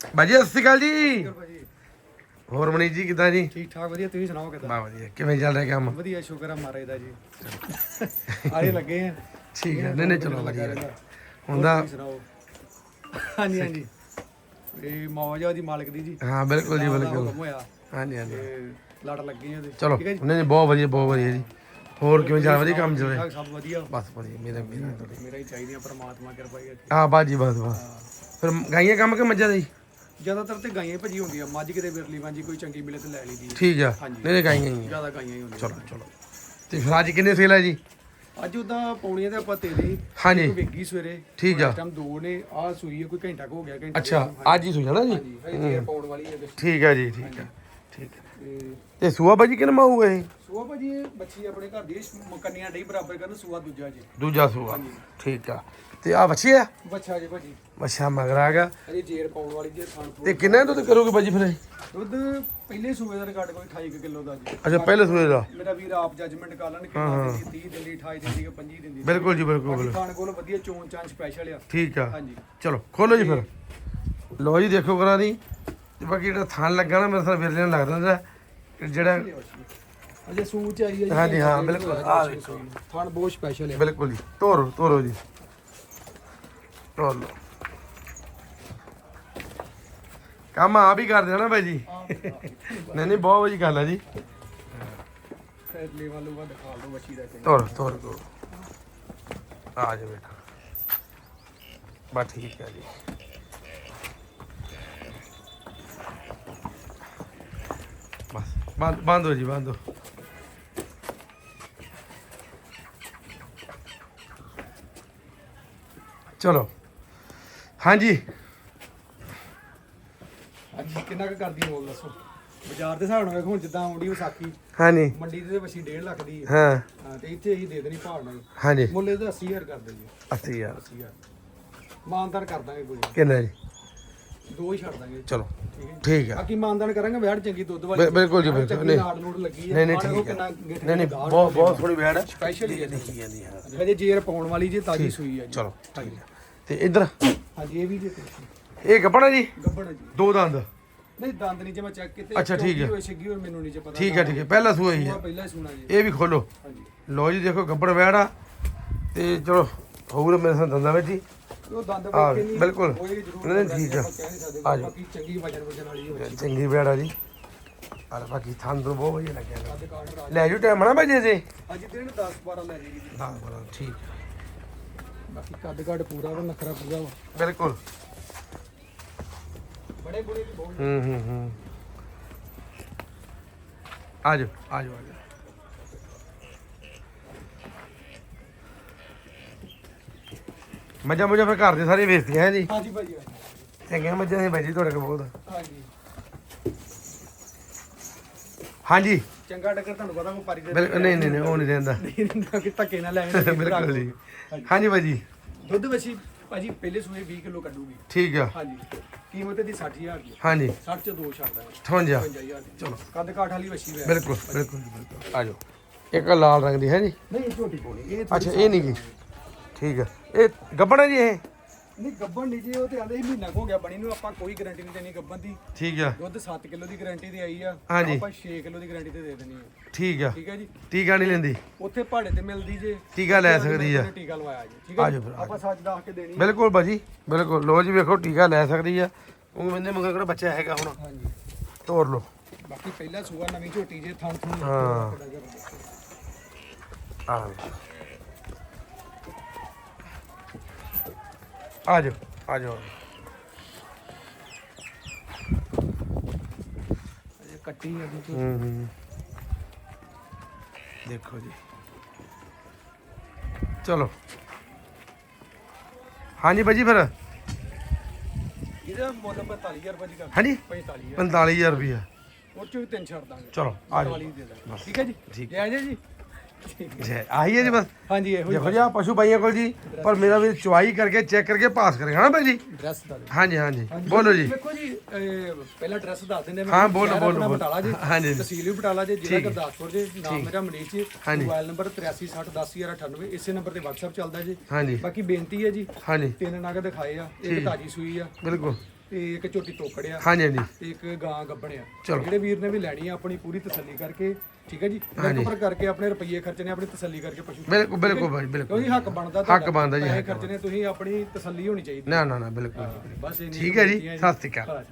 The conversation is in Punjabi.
ਬਾਜੀ ਸਤਿ ਸ਼੍ਰੀ ਅਕਾਲ ਜੀ। ਭਾਜੀ ਹੋਰ ਮਨੀਤ ਜੀ ਕਿਦਾਂ ਜੀ? ਠੀਕ ਠਾਕ ਵਧੀਆ ਤੁਸੀਂ ਸੁਣਾਓ ਕਿਦਾਂ? ਬਾ ਵਧੀਆ। ਕਿਵੇਂ ਚੱਲ ਰਿਹਾ ਕੰਮ? ਵਧੀਆ ਸ਼ੁਕਰ ਆ ਮਹਾਰਾਜ ਦਾ ਜੀ। ਆਰੇ ਲੱਗੇ ਆ। ਠੀਕ ਹੈ ਨਹੀਂ ਨਹੀਂ ਚਲੋ ਵਧੀਆ। ਹੁੰਦਾ ਸੁਣਾਓ? ਹਾਂਜੀ ਹਾਂਜੀ। ਇਹ ਮੌਜ ਉਹਦੀ ਮਾਲਕ ਦੀ ਜੀ। ਹਾਂ ਬਿਲਕੁਲ ਜੀ ਬਿਲਕੁਲ। ਹੁਕਮ ਹੋਇਆ। ਹਾਂਜੀ ਹਾਂਜੀ। ਤੇ ਲੜ ਲੱਗੀ ਉਹਦੇ। ਚਲੋ ਠੀਕ ਹੈ ਨਹੀਂ ਨਹੀਂ ਬਹੁਤ ਵਧੀਆ ਬਹੁਤ ਵਧੀਆ ਜੀ। ਹੋਰ ਕਿਵੇਂ ਚੱਲ ਵਧੀਆ ਕੰਮ ਚੱਲ ਰਿਹਾ? ਸਭ ਵਧੀਆ। ਬਸ ਵਧੀਆ ਮੇਰਾ ਮੇਰਾ ਮੇਰਾ ਹੀ ਚਾਹੀਦੀਆਂ ਪ੍ਰਮਾਤਮਾ ਕਿਰਪਾ ਹੀ ਹਾਂ ਬਾਜੀ ਬਸ ਬਸ। ਫਿਰ ਗਾਈਆਂ ਕੰਮ ਕਿ ਮੱਝਾਂ ਦੀ? ਜ਼ਿਆਦਾਤਰ ਤੇ ਗਾਈਆਂ ਹੀ ਭਜੀ ਹੁੰਦੀਆਂ। ਮੱਝ ਕਿਤੇ ਵਿਰਲੀ ਵਾਂਜੀ ਕੋਈ ਚੰਗੀ ਮਿਲੇ ਤੇ ਲੈ ਲਈਦੀ ਹੈ। ਠੀਕ ਆ ਹਾਂਜੀ। ਨਹੀਂ ਨਹੀਂ ਗਾਈਆਂ ਹੀ ਆ। ਜ਼ਿਆਦਾ ਗਾਈਆਂ ਹੀ ਹੁੰਦੀਆਂ। ਚਲੋ ਚਲੋ। ਤੇ ਫਿਰ ਅੱਜ ਕਿੰਨੇ ਸੇਲ ਹੈ ਜੀ? ਅੱਜ ਉਦਾਂ ਪੌਣੀਆਂ ਤੇ ਆਪਾਂ ਤੇਰੇ ਹਾਂਜੀ। ਵੇਗੀ ਸਵੇਰੇ। ਠੀਕ ਆ। ਟਾਈਮ ਦੋ ਨੇ। ਆ ਸੂਈ ਹੈ ਕੋਈ ਘੰਟਾ ਕੁ ਹੋ ਗਿਆ ਘੰਟਾ ਅੱਛਾ ਅੱਜ ਹੀ ਸੁਝਣਾ ਜੀ? ਹਾਂਜੀ ਹਜੇ ਪਾਉਣ ਵਾਲੀ ਹੈ। ਠੀਕ ਆ ਜੀ ਠੀਕ ਆ। ਠੀਕ ਆ ਤੇ ਸੂਆ ਬਾਜੀ ਕਿੰਨਾ ਹੋਊਗਾ ਇਹ? ਸੂਆ ਭਾਜੀ ਇਹ ਬੱਚੀ ਆਪਣੇ ਘਰ ਦੀ ਮਕੰਨੀਆਂ ਡਈ ਬਰਾਬਰ ਕਰਨ ਸੂਆ ਦੂਜਾ ਜੀ। ਦੂਜਾ ਸੂਆ। ਠੀਕ ਆ। ਤੇ ਆ ਬੱਚੀ ਆ? ਬੱਚਾ ਜੀ ਭਾਜੀ। ਅੱਛਾ ਮਗਰ ਆ ਗਿਆ। ਹਜੇ ਜੇਰ ਪਾਉਣ ਵਾਲੀ ਜੇ ਖਾਣ ਤੇ ਕਿੰਨੇ ਦੁੱਧ ਕਰੋਗੇ ਬਾਜੀ ਫਿਰ ਇਹ? ਦੁੱਧ ਪਹਿਲੇ ਸੂਏ ਦਾ ਰਿਕਾਰਡ ਕੋਈ 28 ਕੁ ਕਿਲੋ ਦਾ ਜੀ। ਅੱਛਾ ਪਹਿਲੇ ਸੂਏ ਦਾ? ਮੇਰਾ ਵੀਰ ਆਪ ਜੱਜਮੈਂਟ ਕਰ ਲੈਣ ਕਿ 30 ਦਿੰਦੀ 28 ਦਿੰਦੀ ਕਿ 25 ਦਿੰਦੀ। ਬਿਲਕੁਲ ਜੀ ਬਿਲਕੁਲ ਬਿਲਕੁਲ। ਖਾਣ ਕੋਲ ਵਧੀਆ ਚੋਣ ਚਾਂ ਸਪੈਸ਼ਲ ਆ। ਠੀਕ ਆ। ਹਾਂਜੀ। ਚਲੋ ਖੋਲੋ ਜੀ ਫਿਰ। ਲੋ ਜੀ ਦੇਖੋ ਕਰਾਂ ਦੀ। ਤੇ ਬਾਕੀ ਜਿਹੜਾ ਥਾਨ ਲੱਗਾ ਨਾ ਮੇਰੇ ਸਾਹ ਵਿਰਲੇ ਨੂੰ ਲੱਗਦਾ ਹੁੰਦਾ। ਕਿ ਜਿਹੜਾ ਅਜੇ ਸੂਚ ਆਈ ਹੈ ਜੀ। ਹਾਂਜੀ, ਹਾਂ, ਬਿਲਕੁਲ। ਆਹ ਵੇਖੋ। ਖਾਣ ਬਹੁਤ ਸਪੈਸ਼ਲ ਆ। ਬਿਲਕੁਲ ਜੀ। ਤੋਰੋ ਤੋਰੋ ਜੀ। ਤੋਰ ਲੋ ਕੰਮ ਆਪ ਹੀ ਕਰਦੇ ਹੋ ਨਾ ਬਾਈ ਜੀ? ਨਹੀਂ ਨਹੀਂ ਬਹੁਤ ਵਧੀਆ ਗੱਲ ਹੈ ਜੀ। ਫਿਰ ਲੈਵਲ ਲੂਗਾ ਦਿਖਾ ਲਓ ਬੱਚੀ ਦਾ ਚੰਗਾ। ਤੋਰ ਤੋਰ ਤੋਰ ਆ ਜਾ ਬੇਟਾ ਬਸ ਠੀਕ ਹੈ ਜੀ। ਬੰਦ ਬੰਦ ਹੋ ਜੀ ਬੰਦ ਹੋ। ਚਲੋ। ਹਾਂਜੀ। ਅੱਜ ਕਿੰਨਾ ਕੁ ਕਰਦੀ ਮੋਲ ਦੱਸੋ? ਬਾਜ਼ਾਰ ਦੇ ਹਿਸਾਬ ਨਾਲ ਵੇਖੋ ਹੁਣ ਜਿੱਦਾਂ ਆਉਂਦੀ ਵਿਸਾਖੀ ਹਾਂਜੀ। ਮੰਡੀ ਦੇ ਵਸੀ 1.5 ਲੱਖ ਦੀ ਹੈ ਹਾਂ। ਹਾਂ ਤੇ ਇੱਥੇ ਅਸੀਂ ਦੇ ਦੇਣੀ ਭਾਅ ਨਾਲ। ਹਾਂਜੀ। ਮੁੱਲ ਇਹਦਾ 80000 ਕਰਦੇ ਜੀ 80000 80000 ਮਾਨਦਾਨ ਕਰ ਦਾਂਗੇ ਕੋਈ ਕਿੰਨਾ ਜੀ? ਦੋ ਹੀ ਛੱਡ ਦਾਂਗੇ। ਚਲੋ ਠੀਕ ਹੈ ਠੀਕ ਆ ਬਾਕੀ ਮਾਨਦਾਨ ਕਰਾਂਗੇ ਵੈੜ ਚੰਗੀ ਦੁੱਧ ਵਾਲੀ ਬਿ- ਬਿਲਕੁਲ ਜੀ, ਬਿਲਕੁਲ। ਚੰਗੀ ਨਹੀਂ। ਨਾੜ ਨੂੜ ਲੱਗੀ ਹੈ। ਨਹੀਂ ਨਹੀਂ ਆਹ ਦੇਖੋ ਠੀਕ ਕਿੰਨਾ ਹੈ। ਗਿੱਠ ਨਹੀਂ ਨਹੀਂ ਦਾ ਗਾঢ় ਬਹੁਤ ਬਹੁਤ ਸੋਹਣੀ ਬੈੜ ਹੈ। ਸਪੈਸ਼ਲ ਹੀ ਹੈ ਲਿਖੀ ਜਾਂਦੀ ਹੈ ਹਜੇ ਜੇਰ ਪਾਉਣ ਵਾਲੀ ਜੇ ਤਾਜੀ ਸੂਈ ਹੈ ਜੀ। ਚਲੋ ਠੀਕ ਹੈ। ਤੇ ਇਧਰ? ਹਾਂਜੀ ਇਹ ਵੀ ਜੇ ਇਹ ਗੱਪਣਾ ਜੀ? ਗੱਬੜ ਹੈ ਜੀ। ਦੋ ਦੰਦ। ਨਹੀਂ ਦੰਦ ਨਹੀਂ ਜੇ ਮੈਂ ਚੈੱਕ ਕੀਤੇ ਅੱਛਾ, ਠੀਕ ਹੈ। ਹੋਏ ਛਿੱਗੀ ਹੋਏ ਮੈਨੂੰ ਨਹੀਂ ਜੇ ਪਤਾ ਠੀਕ ਹੈ ਠੀਕ ਹੈ। ਪਹਿਲਾ ਸੂਆ ਹੀ ਸੂਆ ਹੈ ਪਹਿਲਾਂ ਹੀ ਸੁਣਾ ਜੀ। ਇਹ ਵੀ ਖੋਲੋ। ਹਾਂਜੀ। ਲੋ ਜੀ ਦੇਖੋ ਗੱਬੜ ਬੈੜ ਆ ਤੇ ਚਲੋ ਹੋਰ ਮੇਰੇ ਸਾਹ ਦੰਦਾਂ ਵਿੱਚ ਹੀ। ਉਹ ਦੰਦ ਹਾਂ, ਨਹੀਂ ਬਿਲਕੁਲ। ਹੋਏਗੀ ਜ਼ਰੂਰ ਨਹੀਂ, ਨਹੀਂ, ਠੀਕ ਆ। ਆਪਾਂ ਕਹਿ ਨਹੀਂ ਸਕਦੇ ਆ ਜਾਓ। ਬਾਕੀ ਚੰਗੀ ਵਜਨ ਵਜਨ ਵਾਲੀ ਹੋਵੇ। ਚੰਗੀ ਆ ਜੀ। ਔਰ ਬਾਕੀ ਥਾਂ ਤੋਂ ਬਹੁਤ ਵਧੀਆ ਲੱਗਿਆ ਕੱਦ ਰਾਜ ਲੈ ਜੂ ਟਾਈਮ ਨਾ ਭਾਜੀ ਜੀ ਅੱਜ ਦਿਨ 10 12 ਲੈ ਜੀ। ਹਾਂ ਬੜਾ ਠੀਕ। ਬਾਕੀ ਕੱਦ ਕਾਠ ਪੂਰਾ ਵਾ ਨਖਰਾ ਪੂਰਾ ਵਾ। ਬਿਲਕੁਲ। ਬੜੇ ਬੁੜੇ ਵੀ ਬਹੁਤ ਹੂੰ ਹੂੰ ਹੂੰ। ਆ ਜਾਓ ਆ ਜਾਓ ਆ ਜਾਓ। ਮੱਝਾਂ ਮੁਝਾਂ ਫਿਰ ਘਰ ਦੇ ਸਾਰੇ ਵੇਚਦੀਆਂ ਹੈ ਜੀ। ਹਾਂਜੀ ਭਾਜੀ ਚੰਗੀਆਂ ਮੱਝਾਂ ਦੀ ਭਾਜੀ ਤੁਹਾਡੇ ਕੋਲ ਬਹੁਤ। ਹਾਂਜੀ। ਹਾਂਜੀ। ਚੰਗਾ ਟੱਕਰ ਤੁਹਾਨੂੰ ਪਤਾ ਕੋ ਪਾਰੀ ਦੇ ਬਿਲਕੁਲ ਨਹੀਂ ਨਹੀਂ ਨਹੀਂ, ਉਹ ਨਹੀਂ ਦਿੰਦਾ ਨਹੀਂ ਕਿ ਧੱਕੇ ਨਾਲ ਲੈ ਬਿਲਕੁਲ ਜੀ। ਹਾਂਜੀ। ਭਾਜੀ। ਦੁੱਧ ਵਸੀ ਭਾਜੀ ਪਹਿਲੇ ਸੂਏ 20 ਕਿਲੋ ਕੱਢੂਗੀ। ਠੀਕ ਆ। ਹਾਂਜੀ। ਕੀਮਤ ਇਹਦੀ 60000 ਦੀ ਹਾਂਜੀ। 60 ਚ ਦੋ ਛੱਡ ਦਾਂਗੇ 58 55000 ਦੀ। ਚਲੋ। ਕੱਦ ਕਾਠ ਵਾਲੀ ਵਸੀ ਵੇ ਬਿਲਕੁਲ ਬਿਲਕੁਲ ਜੀ, ਬਿਲਕੁਲ। ਆ ਜਾਓ। ਇੱਕ ਲਾਲ ਰੰਗ ਦੀ ਹੈ ਜੀ। ਨਹੀਂ ਇਹ ਝੋਟੀ ਇਹ ਅੱਛਾ ਇਹ ਨਹੀਂ ਗੀ ਠੀਕ ਆ। ਇਹ ਗੱਬੜ ਹੈ ਜੀ ਇਹ? ਨਹੀਂ ਗੱਬਣ ਨਹੀਂ ਜੀ ਉਹ ਤੇ ਆਂਦੇ ਸੀ ਮਹੀਨਾ ਕੁ ਹੋ ਗਿਆ ਬਣੀ ਨੂੰ ਆਪਾਂ ਕੋਈ ਗਾਰੰਟੀ ਨਹੀਂ ਦੇਣੀ ਗੱਬਣ ਦੀ। ਠੀਕ ਆ। ਦੁੱਧ 7 ਕਿਲੋ ਦੀ ਗਾਰੰਟੀ ਤੇ ਆਈ ਆ ਹਾਂਜੀ। ਆਪਾਂ 6 ਕਿਲੋ ਦੀ ਗਾਰੰਟੀ ਤੇ ਦੇ ਦੇਣੀ ਆ। ਠੀਕ ਆ। ਠੀਕ ਹੈ ਜੀ? ਟੀਕਾ ਨਹੀਂ ਲੈਂਦੀ। ਉੱਥੇ ਪਹਾੜੇ ਤੇ ਮਿਲਦੀ ਜੇ। ਟੀਕਾ ਲੈ ਸਕਦੀ ਆ। ਟੀਕਾ ਲਵਾਇਆ ਜੀ ਠੀਕ ਆ ਹੈ ਜਾਓ ਜੀ? ਫਿਰ, ਆ ਆਪਾਂ ਸੱਚ ਦੱਸ ਕੇ ਦੇਣੀ। ਬਿਲਕੁਲ ਭਾਜੀ ਬਿਲਕੁਲ। ਲੋ ਜੀ ਵੇਖੋ ਟੀਕਾ ਲੈ ਸਕਦੀ ਆ। ਉਹ ਮੈਨੇ ਮਗਰ ਕਿਹੜਾ ਬੱਚਾ ਹੈਗਾ ਹੁਣ। ਹਾਂਜੀ। ਤੋੜ ਲੋ ਬਾਕੀ ਪਹਿਲਾ ਸੂਆ ਨਵੀਂ ਝੋਟੀ ਜੇ ਥਣ ਥਣ ਹਾਂ। ਆ ਆ ਜਾਓ ਆ ਜਾਓ ਇਹ ਕੱਟੀ ਆ ਜੀ ਹੂੰ ਹੂੰ। ਦੇਖੋ ਜੀ। ਚਲੋ। ਹਾਂਜੀ ਭਾਜੀ ਫਿਰ। ਇਹਦਾ ਮੁੱਲ 45000 ਰੁਪਏ ਦੀ। ਕਰ ਹਾਂਜੀ 45000 45000 ਰੁਪਇਆ ਉਹ ਚੋਂ ਵੀ ਤਿੰਨ ਛੱਡ ਦਾਂਗੇ। ਚਲੋ ਆ ਜਾਓ ਵਾਲੀ ਦੇ ਦਾਂਗੇ। ਠੀਕ ਹੈ ਜੀ? ਠੀਕ। ਜੈ ਜੈ। ਜੀ ਆਹੀ ਹੈ ਜੀ ਬਸ। ਹਾਂਜੀ ਇਹੋ ਦੇਖੋ ਜੀ ਆ ਪਸ਼ੂ ਭਾਈਆਂ ਕੋਲ ਜੀ ਪਰ ਮੇਰਾ ਵੀ ਚੁਆਈ ਕਰਕੇ ਚੈੱਕ ਕਰਕੇ ਪਾਸ ਕਰੇ ਹਨਾ ਭਾਈ ਜੀ? ਡਰੈਸ ਦਾ ਹਾਂਜੀ ਹਾਂਜੀ। ਬੋਲੋ ਜੀ। ਦੇਖੋ ਜੀ ਪਹਿਲਾਂ ਐਡਰੈਸ ਦੱਸ ਦਿੰਦੇ ਹਾਂ, ਬੋਲੋ, ਬੋਲੋ। ਬਟਾਲਾ ਜੀ ਹਾਂਜੀ। ਤਹਿਸੀਲ ਵੀ ਬਟਾਲਾ ਜੀ ਜ਼ਿਲ੍ਹਾ ਗੁਰਦਾਸਪੁਰ ਜੀ ਨਾਮ ਮੇਰਾ ਮਨੀਸ਼ ਜੀ। ਮੋਬਾਈਲ ਨੰਬਰ 8360101198 ਇਸੇ ਨੰਬਰ ਤੇ WhatsApp ਚੱਲਦਾ ਜੀ। ਬਾਕੀ ਬੇਨਤੀ ਹੈ ਜੀ ਹਾਂਜੀ। ਤਿੰਨ ਨਗ ਦਿਖਾਏ ਆ ਇੱਕ ਤਾਜੀ ਸੂਈ ਆ। ਬਿਲਕੁਲ। ਤੇ ਇੱਕ ਝੋਟੀ ਤੋਕੜ ਆ ਹਾਂਜੀ ਹਾਂਜੀ। ਤੇ ਇੱਕ ਗਾਂ ਗੱਬਣ ਆ ਚਲੋ। ਜਿਹੜੇ ਵੀਰ ਨੇ ਵੀ ਲੈਣੀ ਆ ਆਪਣੀ ਪੂਰੀ ਤਸੱਲੀ ਕਰਕੇ ਠੀਕ ਹੈ ਜੀ? ਰਿਕਵਰ ਕਰਕੇ ਆਪਣੇ ਰੁਪਈਏ ਖਰਚਣੇ ਆਪਣੀ ਤਸੱਲੀ ਕਰਕੇ ਪਸ਼ੂ ਬਿਲਕੁਲ ਬਿਲਕੁਲ ਭਾਈ ਬਿਲਕੁਲ। ਕਿਉਂਕਿ ਹੱਕ ਬਣਦਾ ਹੱਕ ਬਣਦਾ ਜੀ, ਪੈਸੇ ਹੱਕ ਖਰਚਣੇ ਤੁਸੀਂ ਆਪਣੀ ਤਸੱਲੀ ਹੋਣੀ ਚਾਹੀਦੀ ਨਾ ਨਾ ਨਾ ਬਿਲਕੁਲ। ਬਸ ਇੰਨੀ ਠੀਕ ਹੈ ਜੀ ਸਤਿ ਸ਼੍ਰੀ ਅਕਾਲ। ਹਾਂ।